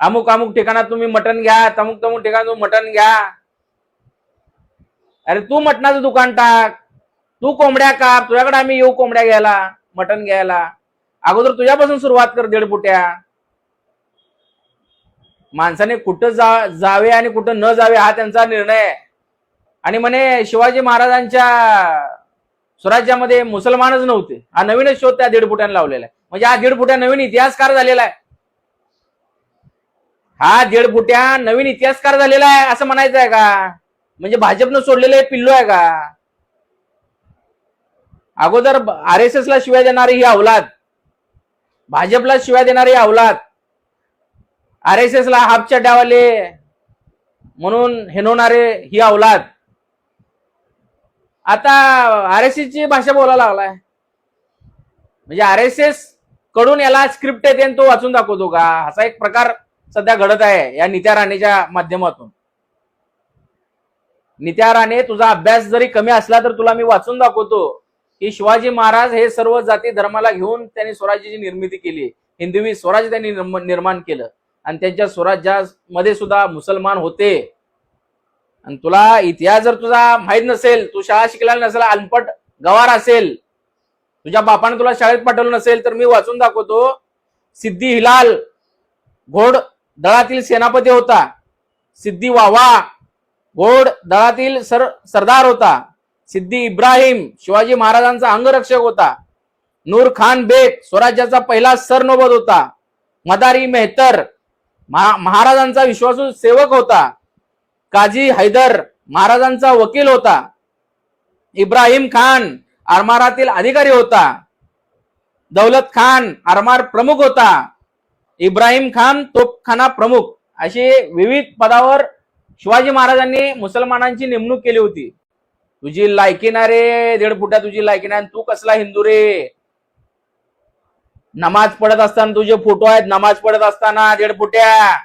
अमुक अमुक ठिकाणात तुम्ही मटण घ्या तमुक तमुक ठिकाण तुम्ही मटण घ्या. अरे तू मटणाचं दुकान टाक. तू कोंबड्या काप तुझ्याकडे आम्ही येऊ कोंबड्या घ्यायला मटण घ्यायला. अगोदर तुझ्यापासून सुरुवात कर दीडपुट्या. माणसाने कुठं जा जावे आणि कुठं न जावे हा त्यांचा निर्णय आहे. आणि म्हणे शिवाजी महाराजांच्या स्वराज्यामध्ये मुसलमानच नव्हते. हा नवीनच शोध त्या दीडपुट्याने लावलेला आहे. म्हणजे हा दीड फुट्या नवीन इतिहासकार झालेला आहे. हा दीडपुट्या नवीन इतिहासकार झालेला आहे असं म्हणायचं आहे का? म्हणजे भाजपनं सोडलेलं हे पिल्लू आहे का? अगोदर आर एस एस ला शिव्या देणारी ही अवलाद. भाजपला शिव्या देणारी अवलाद. आर एस एस ला हापच्या डावाले म्हणून हेनवणारे ही अवलाद. आता आर एस ची भाषा बोलायला लागलाय. म्हणजे आर एस एसकडून याला स्क्रिप्ट येते आणि तो वाचून दाखवतो का? असा एक प्रकार सध्या घडत आहे या नित्या राणेच्या माध्यमातून. नित्या राणे तुझा अभ्यास जरी कमी असला तर तुला मी वाचून दाखवतो की शिवाजी महाराज हे सर्व जाती धर्माला घेऊन त्यांनी स्वराज्याची निर्मिती केली. हिंदवी स्वराज्य त्यांनी निर्माण केलं. आणि त्यांच्या स्वराज्यामध्ये सुद्धा मुसलमान होते. आणि तुला इतिहास जर तुझा माहीत नसेल तू शाळा शिकलेला नसेल अनपट गवार असेल तुझ्या बापाने तुला शाळेत पाठवलं नसेल तर मी वाचून दाखवतो. सिद्धी हिलाल घोड दळातील सेनापती होता. सिद्धी वावा. घोड दळातील सर सरदार होता. सिद्धी इब्राहिम शिवाजी महाराजांचा अंगरक्षक होता. नूर खान बेग स्वराज्याचा पहिला सरनोबत होता. मदारी मेहतर महा- महाराजांचा विश्वासू सेवक होता. काजी हैदर महाराजांचा वकील होता. इब्राहिम खान आरमारातील अधिकारी होता. दौलत खान आरमार प्रमुख होता. इब्राहिम खान तोपखाना प्रमुख असे विविध पदावर शिवाजी महाराजांनी मुसलमानांची नेमणूक केली होती. तुझी लायकी ना रे दीड फुटा तुझी लायकी ना तू कसला हिंदू रे? नमाज पडत असताना तुझे फोटो आहेत नमाज पडत असताना दीड फुट्या.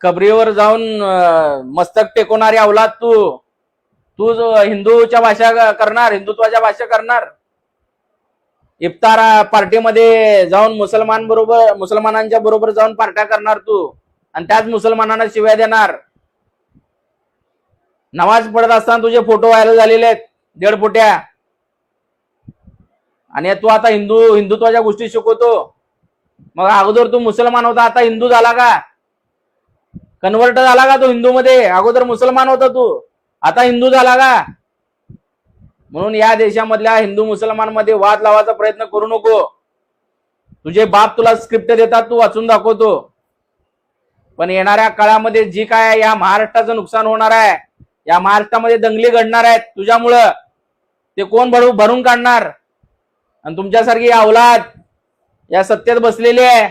कबरीवर जाऊन मस्तक टेकवणारी अवलाद तू. तू हिंदूच्या भाषा करणार हिंदुत्वाच्या भाषा करणार. इफ्तार पार्टीमध्ये जाऊन मुसलमान बरोबर मुसलमानांच्या बरोबर जाऊन पार्ट्या करणार तू. आणि त्याच मुसलमानांना शिव्या देणार. नमाज पडत असताना तुझे फोटो व्हायरल झालेले आहेत दीड फुट्या. आणि तू आता हिंदू हिंदुत्वाच्या गोष्टी शिकवतो. मग अगोदर तू मुसलमान होता आता हिंदू झाला का? कन्वर्ट झाला का तू हिंदू मध्ये अगोदर मुसलमान होता तू. आता हिंदू झाला का? म्हणून या देशामधल्या हिंदू मुसलमानमध्ये वाद लावायचा प्रयत्न करू नको. तुझे बाप तुला स्क्रिप्ट देतात तू वाचून दाखवतो. पण येणाऱ्या काळामध्ये जी काय या महाराष्ट्राचं नुकसान होणार आहे या महाराष्ट्रामध्ये दंगली घडणार आहेत तुझ्यामुळं. ते कोण भरू भरून काढणार? आणि तुमच्यासारखी अवलाद या सत्तेत बसलेली आहे.